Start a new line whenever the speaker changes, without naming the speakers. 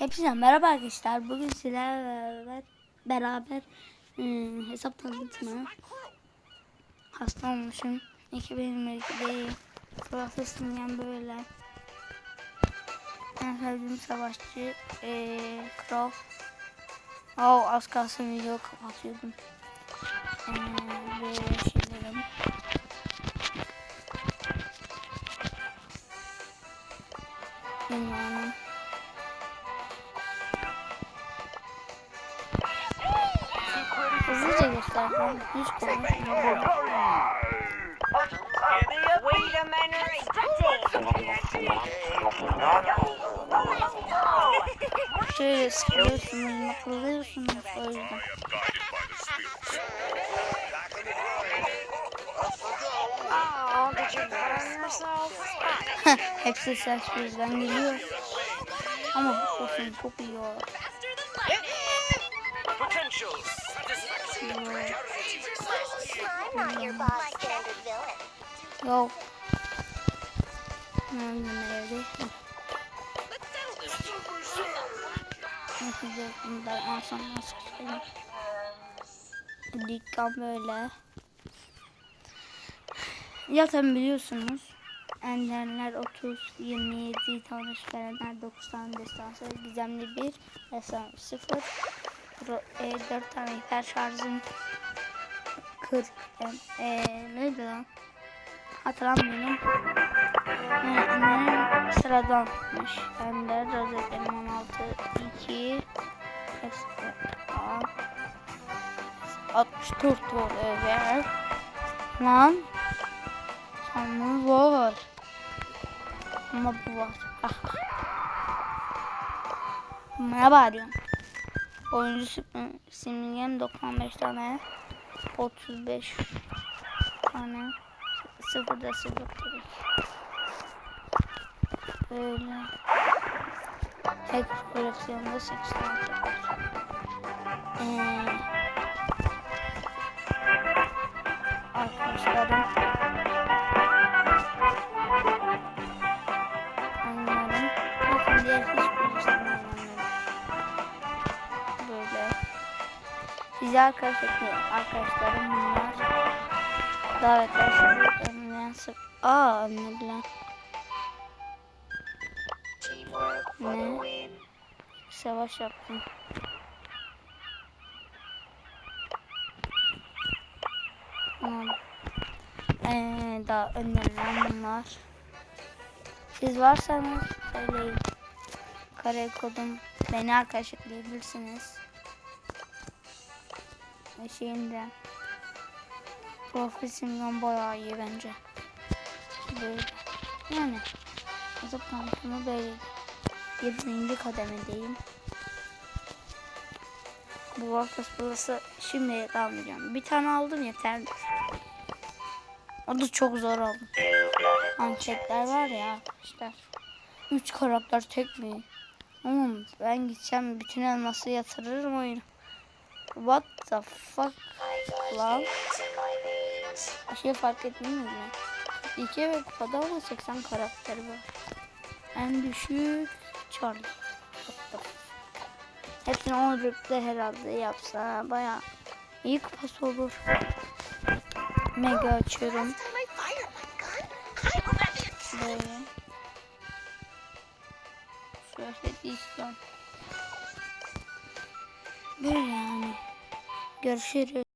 Hepsine merhaba arkadaşlar. Bugün sizlerle beraber, beraber ıı, hesap tanıtımı hasta olmuşum. 2022'de profesyonel böyle en sevdiğim savaşçı ee, Crow. Oh az kalsın video kapatıyordum. Ee, böyle şeylerim. Bilmiyorum. Hızlıca gösterdim. Hiç konuşmuyorum. Şöyle sıkıyorsunuz, makılıyorsunuz o yüzden. Hepsi ses bizden geliyor. Ama bu koşun çok iyi o.
I'm not your bystander villain.
Yo. Nerede nerede? Nasıl bundan son nasıl çıkacağım? Dikkat böyle. Zaten biliyorsunuz. Enderler 30, 27 tane şüphelenler, 9 tane destansı, gizemli 1, efsane 0, Pro, e, 4 tane hiper şarjım, 40, e, e, neydi lan? Hatırlamıyorum. Ne sıradanmış. Ender, rozetlerim 16, 2, hepsi, aa, 64 var evet. Lan. Sanırım var. Ama bu var. ne bağırıyorsun? Oyuncu sim- simgem 95 tane. 35 tane. Sıfırda sıfır tabii. Böyle. Tek koleksiyonda 8 tane. Ee, Bizi arkadaş etmeyin. Arkadaşlarım bunlar. Davetler sizi önünden sık. Aa önlediler. Ne? Savaş yaptım. Ee, daha önerilen bunlar. Siz varsanız söyleyin. Kare kodum beni arkadaş ekleyebilirsiniz. Şeyim de profil simgem bayağı iyi bence. Böyle. Yani hesap tanıtımı böyle 20. kademedeyim. Bu Warcraft Plus'ı şimdi almayacağım. Bir tane aldım yeterli. O da çok zor oldu. Anketler var ya arkadaşlar. Üç karakter tek mi? Oğlum ben gitsem bütün elması yatırırım oyunu. What the fuck lan? Bir şey fark etmiyor mu? İki ve kupada ama 80 karakteri var. En düşük Charlie. Hepsini 10 rüpte herhalde yapsa baya iyi kupası olur. Mega açıyorum. Böyle. Şöyle istiyorum. Böyle yani. Görüşürüz.